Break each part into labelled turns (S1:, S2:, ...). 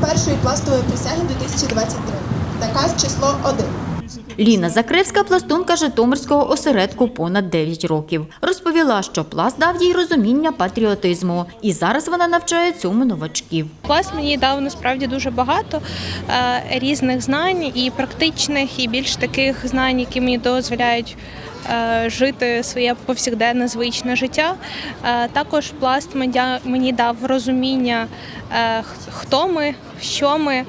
S1: першої пластової присяги 2023. Наказ число 1.
S2: Ліна Закревська пластунка Житомирського осередку понад 9 років. Розповіла, що пласт дав їй розуміння патріотизму, і зараз вона навчає цьому новачків.
S3: Клас мені дав насправді дуже багато е, різних знань і практичних, і більш таких знань, які мені дозволяють. Е, Жити своє повсякденне звичне життя. Е, Також пласт мені- дав розуміння, е, хто ми, що ми,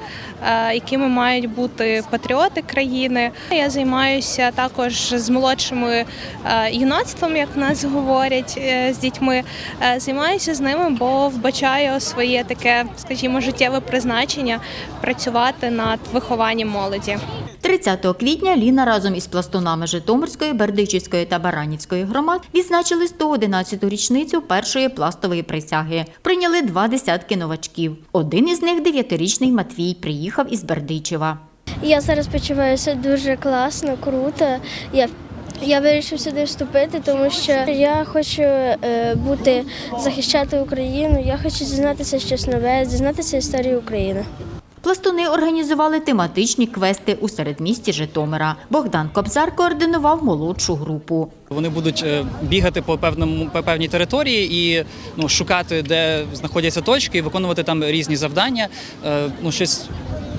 S3: якими мають бути патріоти країни. Я займаюся також з молодшими е, юнацтвом, як в нас говорять, е, з дітьми. Е, Займаюся з ними, бо вбачаю своє таке, скажімо, життєве призначення працювати над вихованням молоді.
S2: 30 квітня Ліна разом із пластунами Житомирської, Бердичівської та Баранівської громад відзначили 111-ту річницю першої пластової присяги. Прийняли два десятки новачків. Один із них дев'ятирічний Матвій приїхав із Бердичева.
S4: Я зараз почуваюся дуже класно, круто. Я я вирішив сюди вступити, тому що я хочу е, бути захищати Україну. Я хочу дізнатися щось нове, дізнатися історію України.
S2: Пластуни організували тематичні квести у середмісті Житомира. Богдан Кобзар координував молодшу групу.
S5: Вони будуть е, бігати по певному по певній території і ну шукати, де знаходяться точки, і виконувати там різні завдання. Е, Ну щось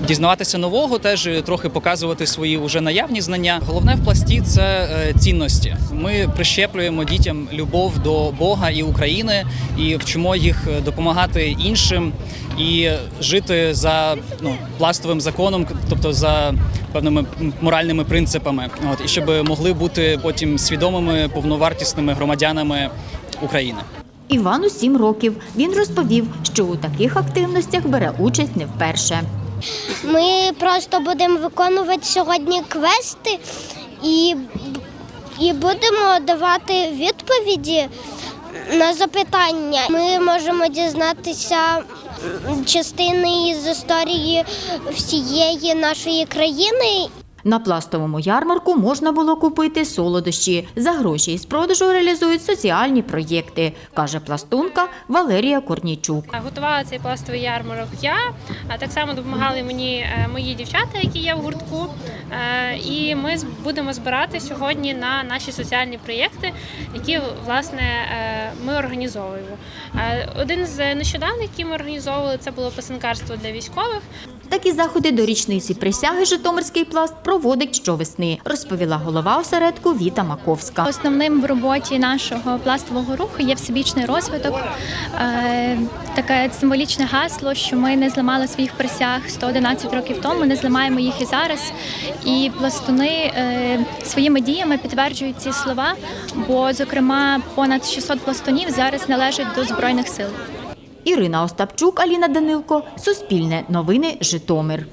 S5: дізнаватися нового, теж трохи показувати свої вже наявні знання. Головне в пласті це е, цінності. Ми прищеплюємо дітям любов до Бога і України і вчимо їх допомагати іншим і жити за ну пластовим законом, тобто за певними моральними принципами. От і щоб могли бути потім свідомими повновартісними громадянами України.
S2: Івану 7 років. Він розповів, що у таких активностях бере участь не вперше.
S6: Ми просто будемо виконувати сьогодні квести і, і будемо давати відповіді на запитання. Ми можемо дізнатися частини із історії всієї нашої країни
S2: На пластовому ярмарку можна було купити солодощі. За гроші із продажу реалізують соціальні проєкти, каже пластунка Валерія Корнійчук.
S7: Готувала цей пластовий ярмарок я, а так само допомагали мені е, мої дівчата, які є в гуртку. Е, І ми будемо збирати сьогодні на наші соціальні проєкти, які власне е, ми організовуємо. Один з нещодавних, які ми організовували, це було писанкарство для військових.
S2: Такі заходи до річниці присяги Житомирський пласт проводить щовесни, розповіла голова осередку Віта Маковська.
S8: Основним в роботі нашого пластового руху є всебічний розвиток, е, таке символічне гасло, що ми не зламали своїх присяг 111 років тому, не зламаємо їх і зараз. І пластуни е, своїми діями підтверджують ці слова, бо, зокрема, понад 600 пластунів зараз належать до збройних сил.
S2: Ірина Остапчук, Аліна Данилко, Суспільне новини, Житомир.